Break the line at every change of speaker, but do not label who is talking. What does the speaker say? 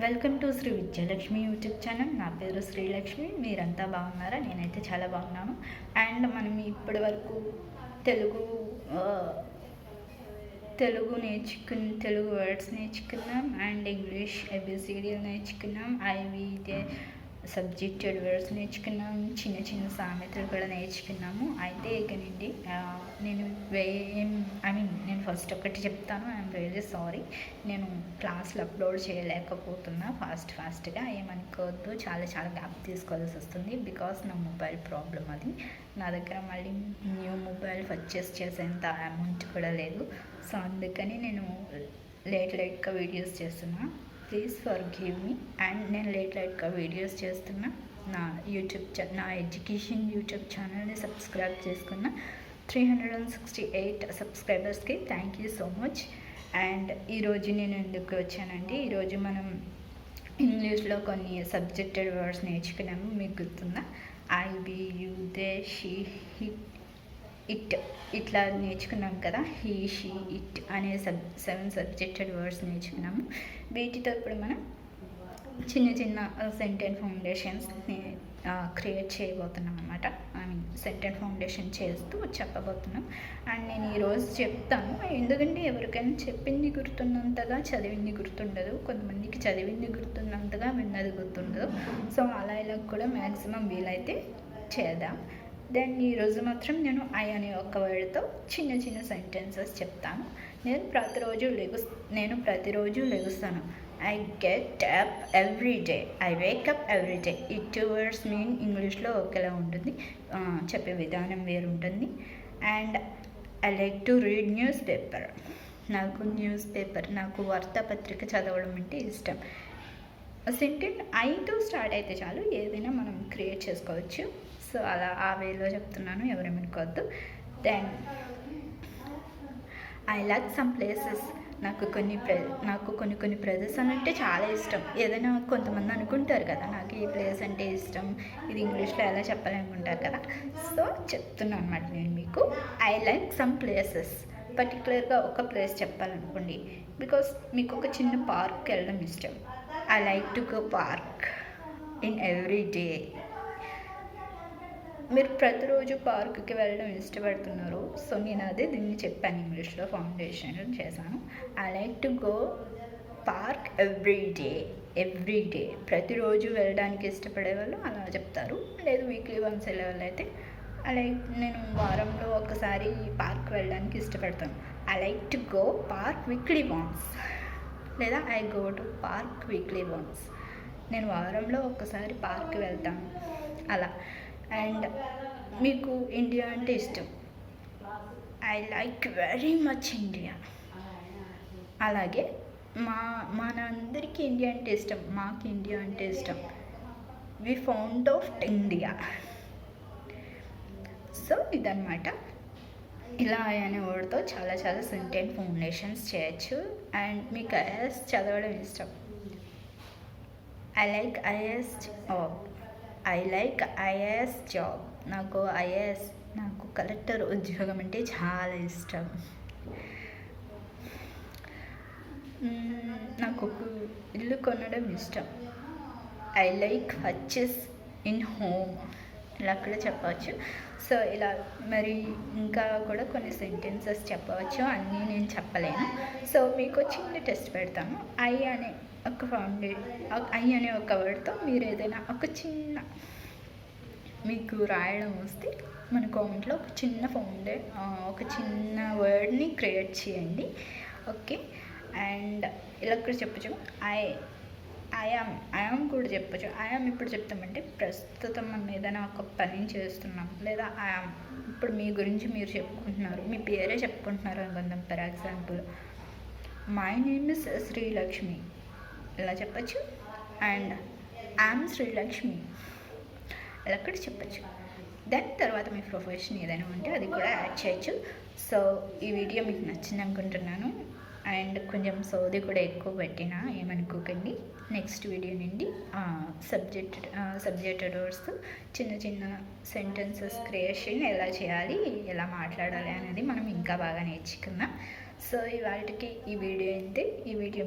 Welcome to Sri Vijayalakshmi YouTube channel. నా పేరు శ్రీలక్ష్మి. మీరంతా బాగున్నారా? నేనైతే చాలా బాగున్నాను. అండ్ మనం ఇప్పటి వరకు తెలుగు తెలుగు నేర్చుకున్న తెలుగు వర్డ్స్ నేర్చుకున్నాం. అండ్ ఇంగ్లీష్ ఏబిసిడీలు నేర్చుకున్నాం. ఐవి సబ్జెక్టెడ్ వర్డ్స్ నేర్చుకున్నాం చిన్న చిన్న సామెతలు కూడా నేర్చుకున్నాము. అయితే ఇకనండి నేను వే ఐ మీన్ నేను ఫస్ట్ ఒకటి చెప్తాను ఐఎమ్ రియలీ సారీ. నేను క్లాసులు అప్లోడ్ చేయలేకపోతున్నా ఫాస్ట్ ఫాస్ట్గా. ఏమనుకోవద్దు చాలా చాలా గ్యాప్ తీసుకోవాల్సి వస్తుంది. బికాస్ నా మొబైల్ ప్రాబ్లం అది. నా దగ్గర మళ్ళీ న్యూ మొబైల్ పర్చేస్ చేసేంత అమౌంట్ కూడా లేదు. సో అందుకని నేను లేట్ లేట్గా వీడియోస్ చేస్తున్నా. Please forgive me and నేను లేట్ లైట్గా వీడియోస్ చేస్తున్నా. నా యూట్యూబ్ నా ఎడ్యుకేషన్ యూట్యూబ్ ఛానల్ని సబ్స్క్రైబ్ చేసుకున్న. Three hundred and sixty eight సబ్స్క్రైబర్స్కి thank you so much and ఈరోజు నేను ఎందుకు వచ్చానండి ఈరోజు మనం ఇంగ్లీష్లో కొన్ని సబ్జెక్టెడ్ వర్డ్స్ నేర్చుకున్నాము. మీకు గుర్తుందా? I be you they she hit it ఇట్లా నేర్చుకున్నాం కదా హీ షీ ఇట్ అనే సబ్ సెవెన్ సబ్జెక్టెడ్ వర్డ్స్ నేర్చుకున్నాము. వీటితో ఇప్పుడు మనం చిన్న చిన్న సెంటెన్స్ ఫౌండేషన్స్ని క్రియేట్ చేయబోతున్నాం అనమాట ఐ మీన్ సెంటెన్స్ ఫౌండేషన్ చేస్తూ చెప్పబోతున్నాం. అండ్ నేను ఈరోజు చెప్తాను ఎందుకంటే ఎవరికైనా చెప్పింది గుర్తున్నంతగా చదివింది గుర్తుండదు. కొంతమందికి చదివింది గుర్తున్నంతగా విన్నది గుర్తుండదు. సో అలా ఇలా కూడా మ్యాక్సిమం వీలైతే చేద్దాం. దెన్ ఈరోజు మాత్రం నేను ఐ అనే ఒక వర్డ్తో చిన్న చిన్న సెంటెన్సెస్ చెప్తాను. నేను ప్రతిరోజు లెగు నేను ప్రతిరోజు లెగుస్తాను. I get up every day. I wake up every day. ఈ టూ వర్డ్స్ మీన్ ఇంగ్లీష్లో ఒకేలా ఉంటుంది. చెప్పే విధానం వేరు ఉంటుంది and I like to read newspaper. నాకు న్యూస్ పేపర్ నాకు వార్తాపత్రిక చదవడం అంటే ఇష్టం. సెంటెన్స్ ఐతో స్టార్ట్ అయితే చాలు. ఏదైనా మనం క్రియేట్ చేసుకోవచ్చు. సో అలా ఆ వేలో చెప్తున్నాను ఎవరేమనుకోవద్దు then I like some places నాకు కొన్ని ప్ర నాకు కొన్ని కొన్ని ప్రదేశాలు అంటే చాలా ఇష్టం. ఏదైనా కొంతమంది అనుకుంటారు కదా నాకు ఈ ప్లేస్ అంటే ఇష్టం ఇది ఇంగ్లీష్లో ఎలా చెప్పాలనుకుంటారు కదా. సో చెప్తున్నాను అనమాట నేను మీకు. ఐ లైక్ సమ్ ప్లేసెస్ పర్టికులర్గా ఒక ప్లేస్ చెప్పాలనుకోండి. బికాస్ మీకు ఒక చిన్న పార్క్ వెళ్ళడం ఇష్టం. I like to go park in every day మీరు ప్రతిరోజు పార్కుకి వెళ్ళడం ఇష్టపడుతున్నారు సో నేను అదే దీన్ని చెప్పాను ఇంగ్లీష్లో ఫౌండేషన్ చేశాను. I like to go park every day every day. ప్రతిరోజు వెళ్ళడానికి ఇష్టపడే వాళ్ళు అలా చెప్తారు. లేదు వీక్లీ వన్స్ వెళ్ళే వాళ్ళు అయితే ఐ లైక్ నేను వారంలో ఒకసారి పార్క్ వెళ్ళడానికి ఇష్టపడతాను. I like to go park weekly once. లేదా I go to park weekly once. నేను వారంలో ఒక్కసారి పార్క్ వెళ్తాను. అలా. అండ్ మీకు ఇండియా అంటే ఇష్టం. I like very much India. అలాగే మా మనందరికీ ఇండియా అంటే ఇష్టం మాకు ఇండియా అంటే ఇష్టం. We found of India. So ఇదన్నమాట. ఇలా అనే వర్డ్తో చాలా చాలా సింటెంట్ ఫౌండేషన్స్ చేయొచ్చు. అండ్ మీకు ఐఎస్ చదవడం ఇష్టం. I like IAS I like IAS job నాకు ఐఏఎస్ నాకు కలెక్టర్ ఉద్యోగం అంటే చాలా ఇష్టం. నాకు ఒక ఇల్లు కొనడం ఇష్టం. I like houses in home ఇలా కూడా చెప్పవచ్చు. సో ఇలా మరి ఇంకా కూడా కొన్ని సెంటెన్సెస్ చెప్పవచ్చు. అన్నీ నేను చెప్పలేను. సో మీకు చిన్న టెస్ట్ పెడతాను. ఐ అనే ఒక ఫౌండే ఐ అనే ఒక వర్డ్తో మీరు ఏదైనా ఒక చిన్న మీకు రాయడం వస్తే మన కామెంట్లో ఒక చిన్న ఫౌండే ఒక చిన్న వర్డ్ని క్రియేట్ చేయండి. ఓకే? అండ్ ఇలా కూడా చెప్పచ్చు. ఐ ఐఆమ్ ఐఆమ్ కూడా చెప్పచ్చు. ఐఆమ్ ఇప్పుడు చెప్తామంటే ప్రస్తుతం మనం ఏదైనా ఒక పని చేస్తున్నాం. లేదా ఐఆమ్ ఇప్పుడు మీ గురించి మీరు చెప్పుకుంటున్నారు. మీ పేరే చెప్పుకుంటున్నారు అనుకుందాం for example my name is Sreelakshmi ఇలా చెప్పచ్చు? అండ్ ఐఎమ్ శ్రీలక్ష్మి ఇలా కూడా చెప్పచ్చు. దెన్ తర్వాత మీ ప్రొఫెషన్ ఏదైనా ఉంటే అది కూడా యాడ్ చేయొచ్చు. సో ఈ వీడియో మీకు నచ్చింది అనుకుంటున్నాను. అండ్ కొంచెం సోది కూడా ఎక్కువ పెట్టిన ఏమనుకోకండి. నెక్స్ట్ వీడియో నుండి సబ్జెక్ట్ సబ్జెక్టెడ్ వర్డ్స్ చిన్న చిన్న సెంటెన్సెస్ క్రియేషన్ ఎలా చేయాలి ఎలా మాట్లాడాలి అనేది మనం ఇంకా బాగా నేర్చుకుందాం. సో ఇవాళకి ఈ వీడియో అయితే ఈ వీడియో